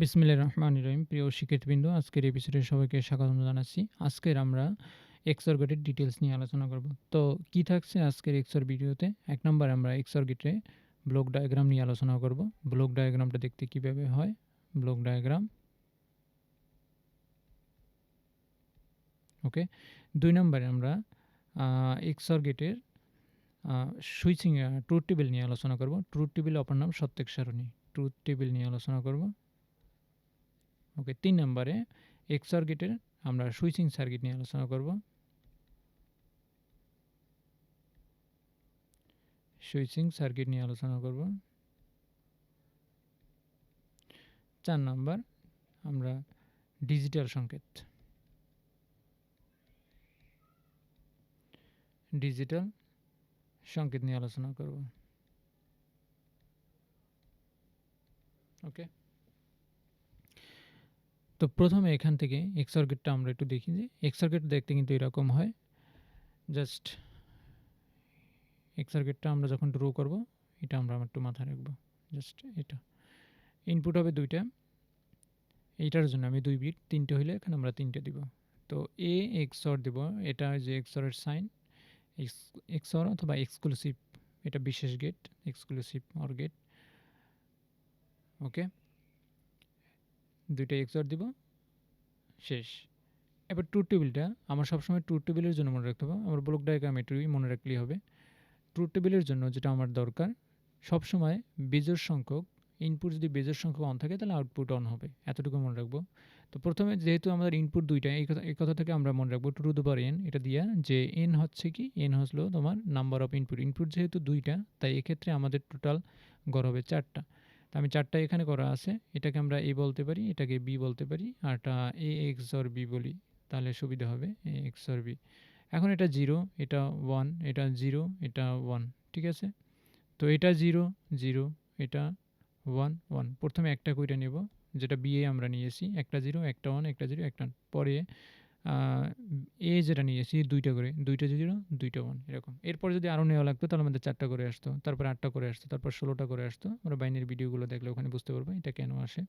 বিসমিল্লাহ রহমান রহিম। প্রিয় শিক্ষার্থীবৃন্দ, আজকের এপিসোডে সবাইকে স্বাগত জানাচ্ছি। আজকের আমরা এক্সর গেটের ডিটেলস নিয়ে আলোচনা করব। তো কি থাকছে আজকের এক্সর ভিডিওতে? এক নম্বর আমরা এক্সর গেটে ব্লক ডায়াগ্রাম নিয়ে আলোচনা করব। ব্লক ডায়াগ্রামটা দেখতে কীভাবে হয়? ব্লক ডায়াগ্রাম ওকে দুই নম্বরে আমরা এক্সর গেটের সুইচিং ট্রুথ টেবিল নিয়ে আলোচনা করব। ট্রুথ টেবিল অপর নাম সত্যেক সারণী। ট্রুথ টেবিল নিয়ে আলোচনা করব। ওকে তিন নম্বরে এক্স সার্কিটের আমরা সুইচিং সার্কিট নিয়ে আলোচনা করব। সুইচিং সার্কিট নিয়ে আলোচনা করব। চার নম্বর, আমরা ডিজিটাল সংকেত। ডিজিটাল সংকেত নিয়ে আলোচনা করব। ওকে তো প্রথমে এখান থেকে এক্স সার্কিটটা আমরা একটু দেখি যে এক্স সার্কিট দেখতে কিন্তু এরকম হয়। জাস্ট এক্স সার্কিটটা আমরা যখন ড্রো করব, এটা আমরা আমার একটু মাথায় রাখব। জাস্ট এটা। ইনপুট হবে দুইটা। এইটার জন্য আমি দুই বিট তিনটে হইলে এখানে আমরা তিনটে দিব। তো এ এক্সর দেব, এটা যে এক্সরের সাইন এক্স এক্সর অথবা এক্সক্লুসিভ এটা বিশেষ gate exclusive or gate okay দুইটা এক্সর দিব। শেষ। এবার ট্রুথ টেবিলটা আমার সবসময় ট্রুথ টেবিলের জন্য মনে রাখতে হবে। আমার ব্লক ডায়াগ্রাম এটুকুই মনে রাখলেই হবে। ট্রুথ টেবিলের জন্য যেটা আমার দরকার, সবসময় বেজোর সংখ্যক ইনপুট যদি বেজোর সংখ্যক অন থাকে, তাহলে আউটপুট অন হবে। এতটুকু মনে রাখব। তো প্রথমে যেহেতু আমাদের ইনপুট দুইটা, এই কথা এই কথা থেকে আমরা মনে রাখব টু টু দ্য এন এটা দিয়া যে এন হচ্ছে কি? এন হলো তোমার নাম্বার অফ ইনপুট ইনপুট যেহেতু দুইটা, তাই এক্ষেত্রে আমাদের টোটাল গড় হবে চারটা। তো আমি চারটা এখানে করা আছে। এটাকে আমরা এ বলতে পারি, এটাকে বি বলতে পারি আরটা এ, এক্স অর বি বলি, তাহলে সুবিধা হবে এ, এক্স অর বি। এখন এটা জিরো, এটা ওয়ান, এটা জিরো, এটা ওয়ান, ঠিক আছে? তো এটা জিরো জিরো, এটা ওয়ান ওয়ান। প্রথমে একটা কইটা নেব, যেটা বিএ আমরা নিয়েছি, একটা জিরো, একটা ওয়ান, একটা জিরো, একটা পরে এ যেটা নিয়েছি, দুইটা করে, দুইটা জিরো দুইটা ওয়ান এরকম। এরপর যদি আরও নেওয়া লাগতো, তাহলে আমাদের চারটা করে আসতো, তারপর আটটা করে আসতো, তারপর ষোলোটা করে আসতো। আমরা বাইনের ভিডিওগুলো দেখলে ওখানে বুঝতে পারব এটা কেন আসে।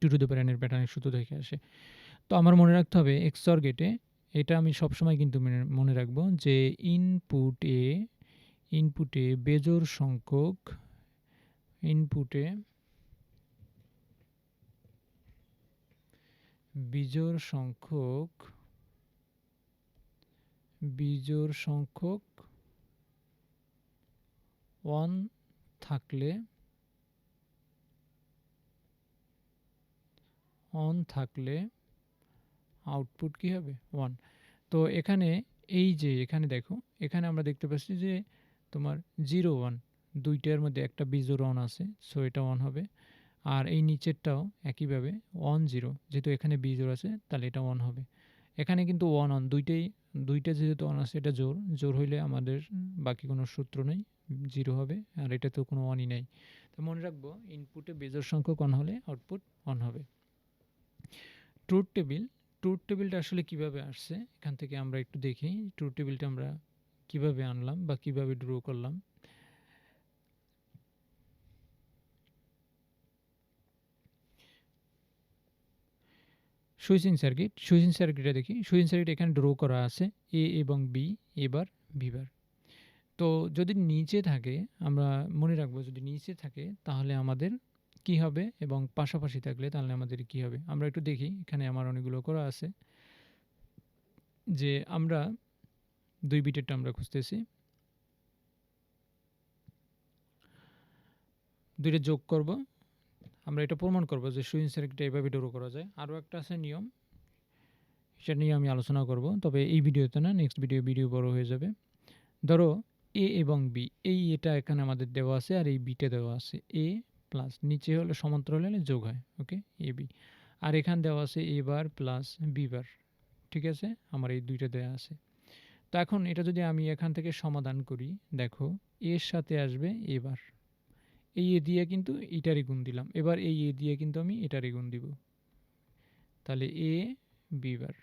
টু টু দ্য প্যারানের প্যাটার্নের সূত্র থেকে আসে। তো আমার মনে রাখতে হবে এক্সর গেটে এটা আমি সবসময় কিন্তু মনে মনে রাখব যে ইনপুটে ইনপুটে বেজোর সংখ্যক ইনপুটে বিজোড় সংখ্যক বিজোড় সংখ্যক ওয়ান থাকলে অন থাকলে আউটপুট কি হবে? ওয়ান তো এখানে এই যে, এখানে দেখো, এখানে আমরা দেখতে পাচ্ছি যে তোমার জিরো ওয়ান দুইটার মধ্যে একটা বিজোড় অন আছে সো এটা ওয়ান হবে। আর এই নিচেরটাও একইভাবে ওয়ান জিরো যেহেতু এখানে বিজোর আছে, তাহলে এটা ওয়ান হবে। এখানে কিন্তু ওয়ান অন দুইটাই, দুইটা যেহেতু অন আছে, এটা জোর জোর হইলে আমাদের বাকি কোনো সূত্র নেই জিরো হবে, আর এটা তো কোনো অনই নেই। তো মনে রাখব ইনপুটে বেজোর সংখ্যক অন হলে আউটপুট অন হবে। ট্রুথ টেবিল ট্রুথ টেবিলটা আসলে কীভাবে আসছে? এখান থেকে আমরা একটু দেখি। ট্রুথ টেবিলটা আমরা কীভাবে আনলাম বা কীভাবে ড্র করলাম? সুইচিং সার্কিট, সুইচিং সার্কিটে দেখি। সুইচিং সার্কিট এখানে ড্র করা আছে এ এবং বি এবার বিবার তো যদি নিচে থাকে, আমরা মনে রাখব যদি নিচে থাকে, তাহলে আমাদের কি হবে? এবং পাশাপাশি থাকলে তাহলে আমাদের কি হবে? আমরা একটু দেখি, এখানে আমার অনেকগুলো করা আছে। যে আমরা দুই বিটেরটা আমরা খুঁজতেছি। দুইটা যোগ করব। আমরা এটা প্রমাণ করব যে সুইং সার্কিটটা এভাবে ডোরো করা যায়। আরও একটা আছে নিয়ম। সেটা নিয়ে আমি আলোচনা করব। তবে এই ভিডিওতে না নেক্সট ভিডিও ভিডিও বড় হয়ে যাবে। ধরো এ এবং বি এই এটা এখানে আমাদের দেওয়া আছে আর এই বিটা দেওয়া আছে। এ প্লাস নিচে হলে সমান্তরাল হলে যোগ হয় ওকে এ বি আর এখান দেওয়া আছে এ বার প্লাস বি বার, ঠিক আছে? আমার এই দুইটা দেওয়া আছে। তো এখন এটা যদি আমি এখান থেকে সমাধান করি, দেখো এর সাথে আসবে এবার এই এ দিয়ে কিন্তু এটারই গুণ দিলাম। এবার এই এ দিয়ে কিন্তু আমি এটারই গুণ দিব। তাহলে এ, বি বার।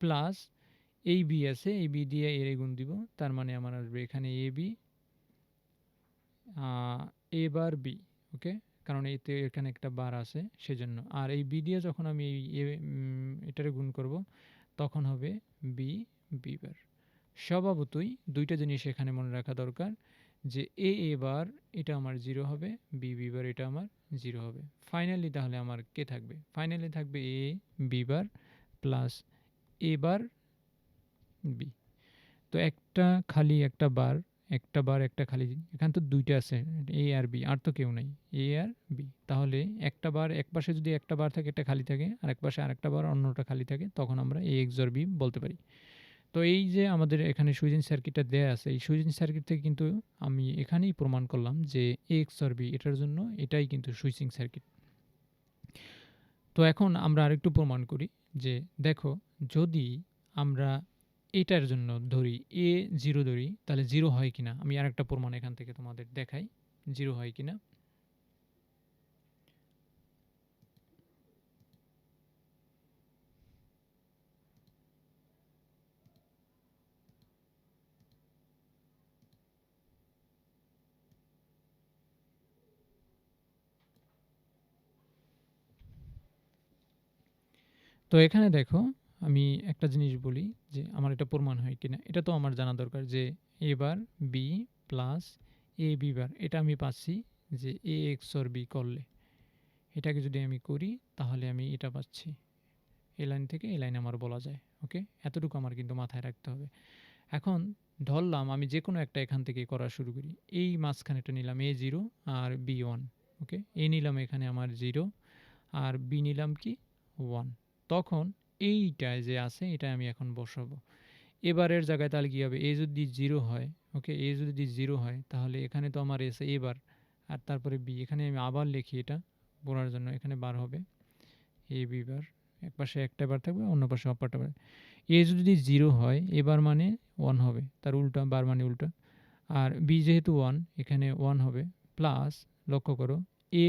প্লাস এই বি আছে, এই বি দিয়ে এর গুণ দিব। তার মানে আমার আসবে এখানে A B A bar B ওকে কারণ এতে এখানে একটা বার আছে, সেজন্য। আর এই বি দিয়ে যখন আমি এই এটারে গুণ করব, তখন হবে বি বি বার। স্বভাবতই দুইটা জিনিস এখানে মনে রাখা দরকার। যে এ এ বার এটা আমার জিরো হবে বি বি বার এটা আমার জিরো হবে। ফাইনালি তাহলে আমার কে থাকবে? ফাইনালি থাকবে A B bar plus A bar B তো একটা খালি, একটা বার একটা বার একটা খালি, এখানে তো দুইটা আছে এ আর বি আর তো কেউ নাই। এ আর বি তাহলে একটা বার এক পাশে যদি একটা বার থাকে, একটা খালি থাকে আর এক পাশে আরেকটা বার অন্যটা খালি থাকে, তখন আমরা এ এক্স আর বি বলতে পারি। তো এই যে আমাদের এখানে সুইজিং সার্কিটটা দেয়া আছে, এই সুইজিং সার্কিট থেকে কিন্তু আমি এখানেই প্রমাণ করলাম যে এক্স আর বি এটার জন্য এটাই কিন্তু সুইচিং সার্কিট। তো এখন আমরা আরেকটু প্রমাণ করি যে দেখো, যদি আমরা এটার জন্য ধরি এ জিরো ধরি, তাহলে জিরো হয় কিনা? আমি আরেকটা প্রমাণ এখান থেকে তোমাদের দেখাই জিরো হয় কিনা? তো এখানে দেখো, আমি একটা জিনিস বলি যে আমার এটা প্রমাণ হয় কিনা। এটা তো আমার জানা দরকার যে A bar B plus A B bar এটা আমি পাচ্ছি যে এ এক্স অর বি করলে। এটাকে যদি আমি করি, তাহলে আমি এটা পাচ্ছি। এই লাইন থেকে এই লাইন আমার বলা যায়, ওকে? এতটুকু আমার কিন্তু মাথায় রাখতে হবে। এখন ধরলাম আমি যে কোনো একটা এখান থেকে করা শুরু করি। এই মাঝখানেটা নিলাম এ জিরো আর বি ওয়ান ওকে? এ নিলাম এখানে আমার জিরো আর বি নিলাম কি? ওয়ান তখন এইটায় যে আছে এটা আমি এখন বসাবো। এবারের জায়গায় তাহলে কী হবে? এ যদি জিরো হয় ওকে এ যদি জিরো হয়, তাহলে এখানে তো আমার এসে এবার আর তারপরে বি এখানে আমি আবার লিখি এটা বলার জন্য। এখানে বার হবে এ বি বার এক পাশে একটা বার থাকবে, অন্য পাশে অপারটা বার এ যদি জিরো হয় এবার মানে ওয়ান হবে, তার উল্টা বার মানে উল্টা। আর বি যেহেতু ওয়ান এখানে ওয়ান হবে। প্লাস লক্ষ্য করো এ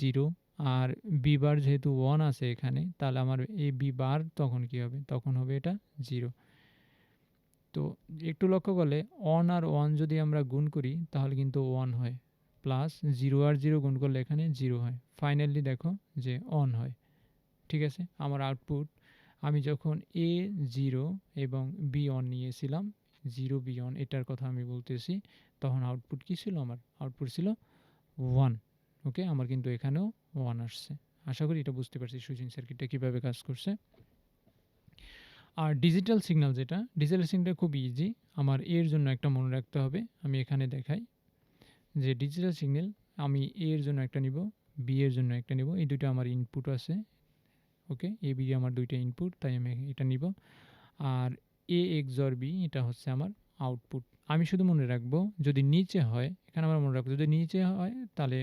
জিরো আর বি বার যেহেতু ওয়ান আছে এখানে, তাহলে আমার এ বি বার তখন কি হবে? তখন হবে এটা জিরো তো একটু লক্ষ্য করলে অন আর ওয়ান যদি আমরা গুণ করি, তাহলে কিন্তু ওয়ান হয়। প্লাস জিরো আর জিরো গুণ করলে এখানে জিরো হয়। ফাইনালি দেখো যে অন হয়। ঠিক আছে? আমার আউটপুট আমি যখন এ জিরো এবং বি অন নিয়েছিলাম জিরো বি অন এটার কথা আমি বলতেছি, তখন আউটপুট কী ছিল আমার? আউটপুট ছিল ওয়ান ওকে, আমার কিন্তু এখানেও ওয়ান আসছে। আশা করি এটা বুঝতে পারছি সুইচিং সার্কিটটা কীভাবে কাজ করছে। আর ডিজিটাল সিগন্যাল যেটা ডিজিটাল সিগন্যাল খুব ইজি আমার এর জন্য একটা মনে রাখতে হবে, আমি এখানে দেখাই। যে ডিজিটাল সিগন্যাল আমি এর জন্য একটা নিব বি এর জন্য একটা নিব, এই দুটো আমার ইনপুট আছে, ওকে? এ বি আমার দুইটা ইনপুট তাই আমি এটা নিব। আর এ এক্স অর বি এটা হচ্ছে আমার আউটপুট আমি শুধু মনে রাখব, যদি নিচে হয়, এখানে আমরা মনে রাখব, যদি নিচে হয়, তাহলে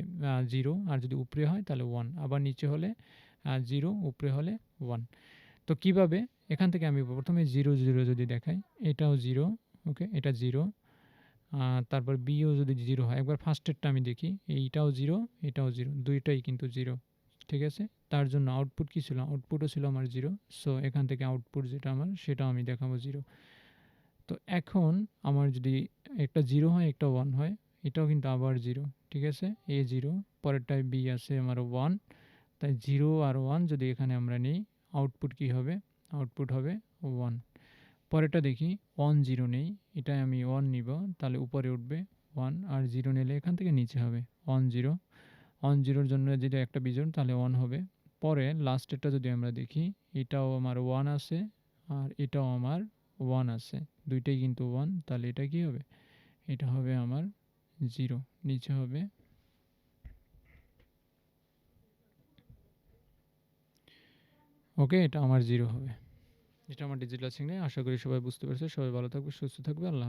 জিরো আর যদি উপরে হয়, তাহলে ওয়ান আবার নিচে হলে জিরো উপরে হলে ওয়ান তো কীভাবে? এখান থেকে আমি প্রথমে জিরো জিরো যদি দেখাই, এটাও জিরো ওকে এটা জিরো তারপর বিও যদি জিরো হয়, একবার ফার্স্টেরটা আমি দেখি, এইটাও জিরো এটাও জিরো দুইটাই কিন্তু জিরো ঠিক আছে? তার জন্য আউটপুট কী ছিল? আউটপুটও ছিল আমার জিরো সো এখান থেকে আউটপুট যেটা আমার, সেটাও আমি দেখাবো জিরো তো এখন আমার যদি একটা জিরো হয়, একটা ওয়ান হয়, এটাও কিন্তু আবার জিরো ঠিক আছে? এ জিরো পরেরটায় বি আছে আমার ওয়ান তাই জিরো আর ওয়ান যদি এখানে আমরা নিই আউটপুট কি হবে? আউটপুট হবে ওয়ান পরেরটা দেখি ওয়ান জিরো নেই, এটাই আমি ওয়ান নিব, তাহলে উপরে উঠবে ওয়ান আর জিরো নিলে এখান থেকে নিচে হবে ওয়ান জিরো ওয়ান জিরোর জন্য যদি একটা বিজোড়, তাহলে ওয়ান হবে। পরে লাস্টেরটা যদি আমরা দেখি, এটাও আমার ওয়ান আছে, আর এটাও আমার ওয়ান আছে। দুইটাই কিন্তু ওয়ান তাহলে এটা কি হবে? এটা হবে আমার জিরো নিচে হবে ওকে এটা আমার জিরো হবে। এটা আমার ডিজিটাল সিগনে আশা করি সবাই বুঝতে পারছে। সবাই ভালো থাকবে, সুস্থ থাকবে। আল্লাহ